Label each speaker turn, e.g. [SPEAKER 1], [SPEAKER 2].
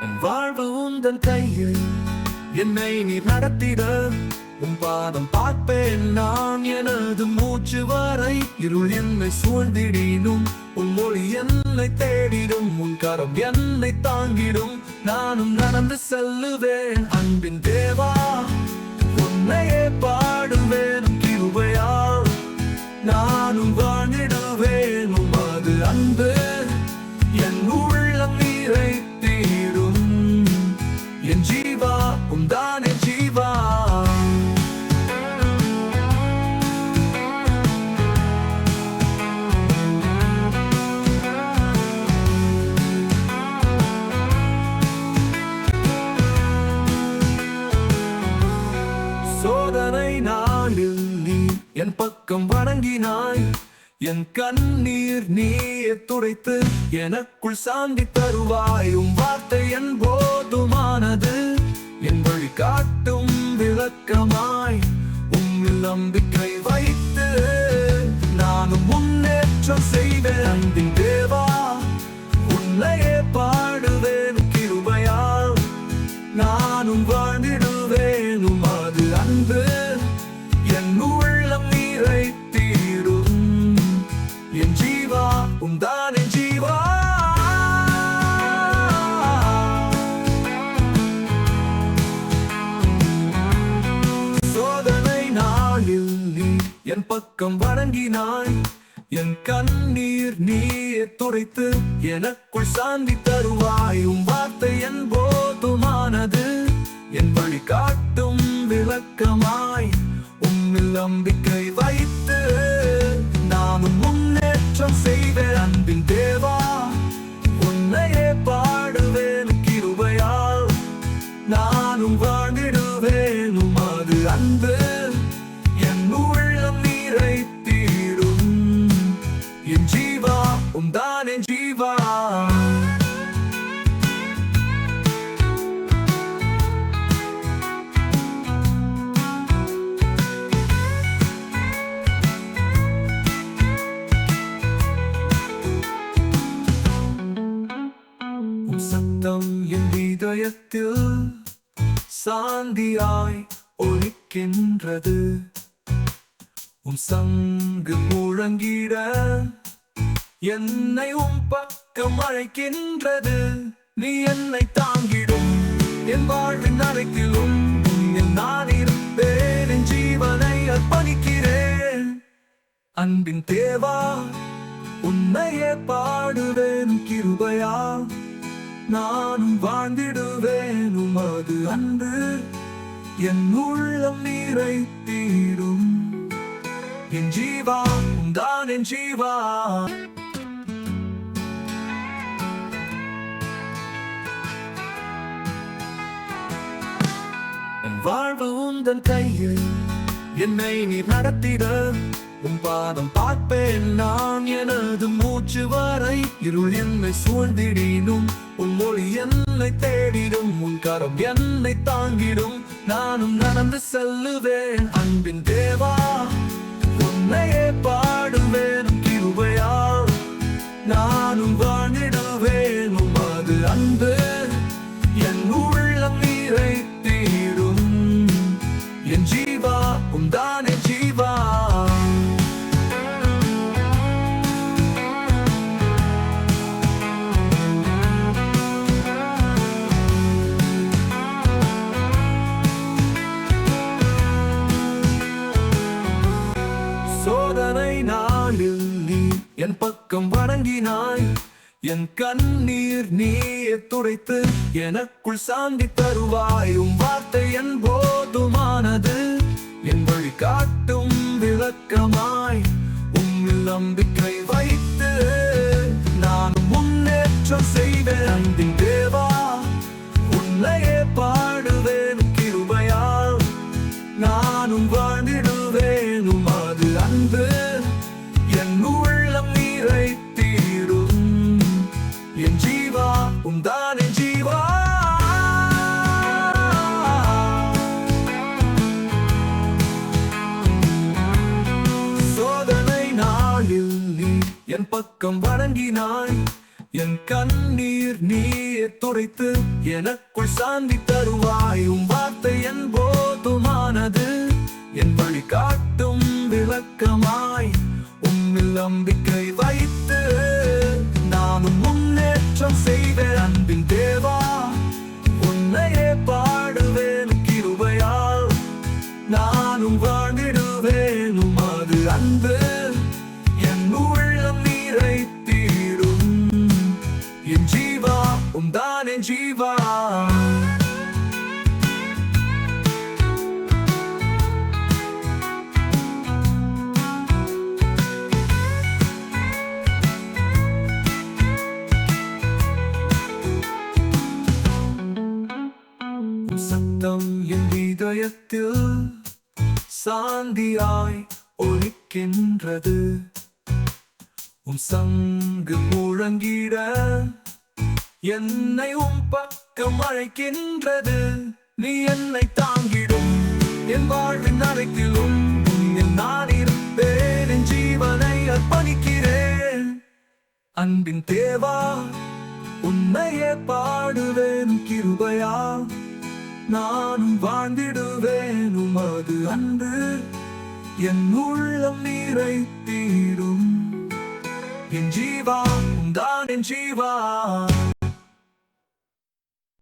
[SPEAKER 1] என் வாழ்வு உந்தன் கையில் என்னை நீ நடத்திட உன் பாதம் பார்ப்பேன் நான். எனது மூச்சு வரை இருள் என்னை சூழ்ந்திடினும் உன் மொழி என்னை தேடிடும் உன் கரம் என்னை தாங்கிடும். நானும் நடந்து செல்லுவேன் அன்பின் தேவா. உன்னையே பாடுவேன் கிருபையால். நானும் வாழ்ந்திடுவேன் என் கண்ணீர் நீயே துடைத்து எனக்குள் சாந்தி தருவாய் உம் வார்த்தை என் போதுமானது. என் வழி காட்டும் விளக்கமாய் உம்மில் நம்பிக்கை வைத்து நானும் முன்னேற்றம் செய்வேன். அன்பின் தேவா உன்னையே பக்கம் வணங்கினாய். என் கண்ணீர் நீயே துடைத்து எனக்குள் சாந்தி தருவாய். உம் வார்த்தை என் போதுமானது. என் வழி காட்டும் விளக்கமாய். உம்மில் நம்பிக்கை வைத்து சாந்தியாய் ஒழிக்கின்றது உம் சங்கு முழங்கிட என்னை உம் பக்கம் அழைக்கின்றது. நீ என்னை தாங்கிடும் என் வாழ்வின் அறைக்கிலும். உன்னில் நான் இருப்பேன் என் ஜீவனை அர்ப்பணிக்கிறேன். அன்பின் தேவா உன்னையே பாடுவேன் கிருபையா. நானும் வாழ்ந்திடுவேன் உமது அன்று. என் உள்ளம் நீரை தீரும் என் ஜீவா தான் என் ஜீவா. வாழ்வு உந்தன் கையில் என்னை நீ நடத்திட. உன் பாதம் பார்ப்பேன் நான் எனது மூச்சு வரை. இருள் என்னை சூழ்ந்திடினும் உன் மொழி என்னை தேடிடும் உன் கரம் என்னை தாங்கிடும். நானும் நடந்து செல்லுவேன் அன்பின் தேவா. உன்னையே பாடுவேன் கிருபையால். நானும் வா என் கண்ணீர் நீயே துடைத்து எனக்குள் சாந்தி தருவாய் உம் வார்த்தை என் போதுமானது. என் வழி காட்டும் விளக்கமாய் உம்மில் நம்பிக்கை என் பக்கம் வணங்கினாய். என் கண்ணீர் நீயே துடைத்து எனக்குள் சாந்தி தருவாய். உம் வார்த்தை என் உம்தான் என் ஜீவா உம் சத்தம் என் இதயத்தில் சாந்தியாய் ஒலிக்கின்றது உம் சங்கு முழங்கிட என்னை உன் பக்கம் அழைக்கின்றது. நீ என்னை தாங்கிடும். என் வாழ்வின் அனைத்திலும் உன்னில் நான் இருப்பேன். என் ஜீவனை அர்ப்பணிக்கிறேன். அன்பின் தேவா உன்னையே பாடுவேன். கிருபையா நானும் வாழ்ந்திடுவேன். உமது அன்பு என் உள்ளம் நீரை தீரும் என் ஜீவா உந்தான் என் ஜீவா.